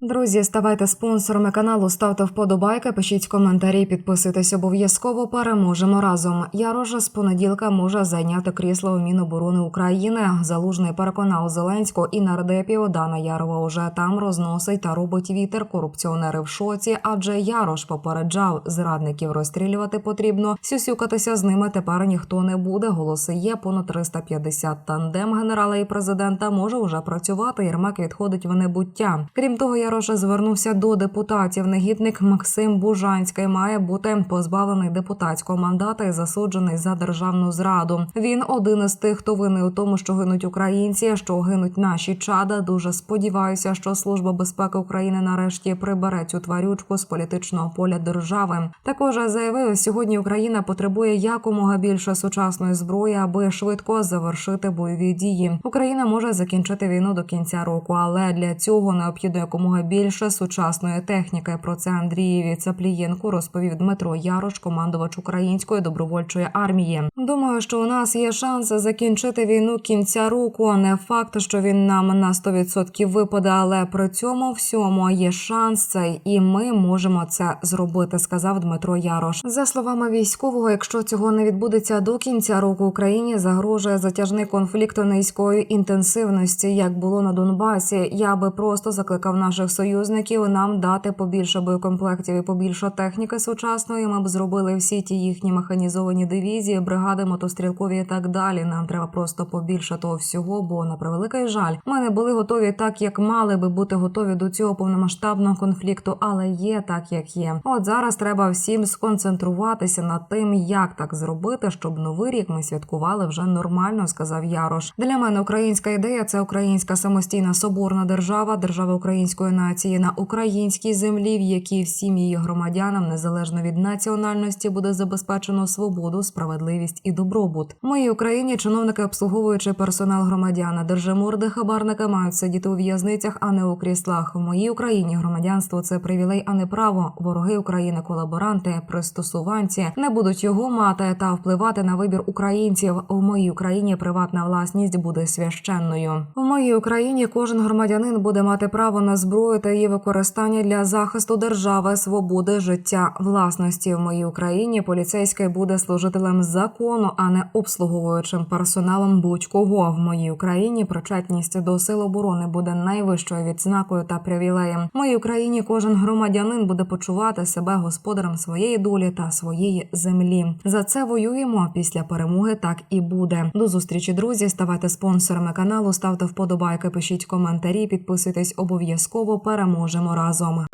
Друзі, ставайте спонсорами каналу, ставте вподобайки, пишіть коментарі, підписуйтесь обов'язково. Переможемо разом. Ярожа з понеділка може зайняти крісло у Міноборони України. Залужний переконав Зеленського і нардепів Дана Ярова уже там розносить та робить вітер. Корупціонери в шоці, адже Ярош попереджав зрадників розстрілювати потрібно. Сюсюкатися з ними тепер ніхто не буде. Голоси є понад 350 тандем генерала і президента може вже працювати. Єрмак відходить в небуття. Крім того, Яроша звернувся до депутатів. Негідник Максим Бужанський має бути позбавлений депутатського мандата і засуджений за державну зраду. Він один із тих, хто винний у тому, що гинуть українці, що гинуть наші чада. Дуже сподіваюся, що служба безпеки України нарешті прибере цю тварючку з політичного поля держави. Також заявив, сьогодні Україна потребує якомога більше сучасної зброї, аби швидко завершити бойові дії. Україна може закінчити війну до кінця року, але для цього необхідно якомога більше сучасної техніки. Про це Андрієві Цаплієнку розповів Дмитро Ярош, командувач української добровольчої армії. Думаю, що у нас є шанс закінчити війну кінця року. Не факт, що він нам на 100% випаде, але при цьому всьому є шанс цей, і ми можемо це зробити, сказав Дмитро Ярош. За словами військового, якщо цього не відбудеться до кінця року, Україні загрожує затяжний конфлікт низької інтенсивності, як було на Донбасі. Я би просто закликав наших союзників нам дати побільше боєкомплектів і побільше техніки сучасної. Ми б зробили всі ті їхні механізовані дивізії, бригади, мотострілкові і так далі. Нам треба просто побільше того всього, бо на превеликий жаль, ми не були готові так, як мали би бути готові до цього повномасштабного конфлікту, але є так, як є. От зараз треба всім сконцентруватися над тим, як так зробити, щоб новий рік ми святкували вже нормально, сказав Ярош. Для мене українська ідея це українська самостійна соборна держава, держава української нації на українській землі, в якій всім її громадянам, незалежно від національності, буде забезпечено свободу, справедливість і добробут. В моїй Україні чиновники, обслуговуючи персонал громадяна, держиморди, хабарники мають сидіти у в'язницях, а не у кріслах. В моїй Україні громадянство це привілей, а не право. Вороги України, колаборанти, пристосуванці не будуть його мати та впливати на вибір українців. В моїй Україні приватна власність буде священною. В моїй Україні кожен громадянин буде мати право на зброю та її використання для захисту держави, свободи, життя, власності. В моїй Україні поліцейський буде служителем закону, а не обслуговуючим персоналом будь-кого. В моїй Україні причетність до сил оборони буде найвищою відзнакою та привілеєм. В моїй Україні кожен громадянин буде почувати себе господарем своєї долі та своєї землі. За це воюємо. Після перемоги так і буде. До зустрічі, друзі. Ставайте спонсорами каналу, ставте вподобайки, пишіть коментарі, підписуйтесь обов'язково. Переможемо разом.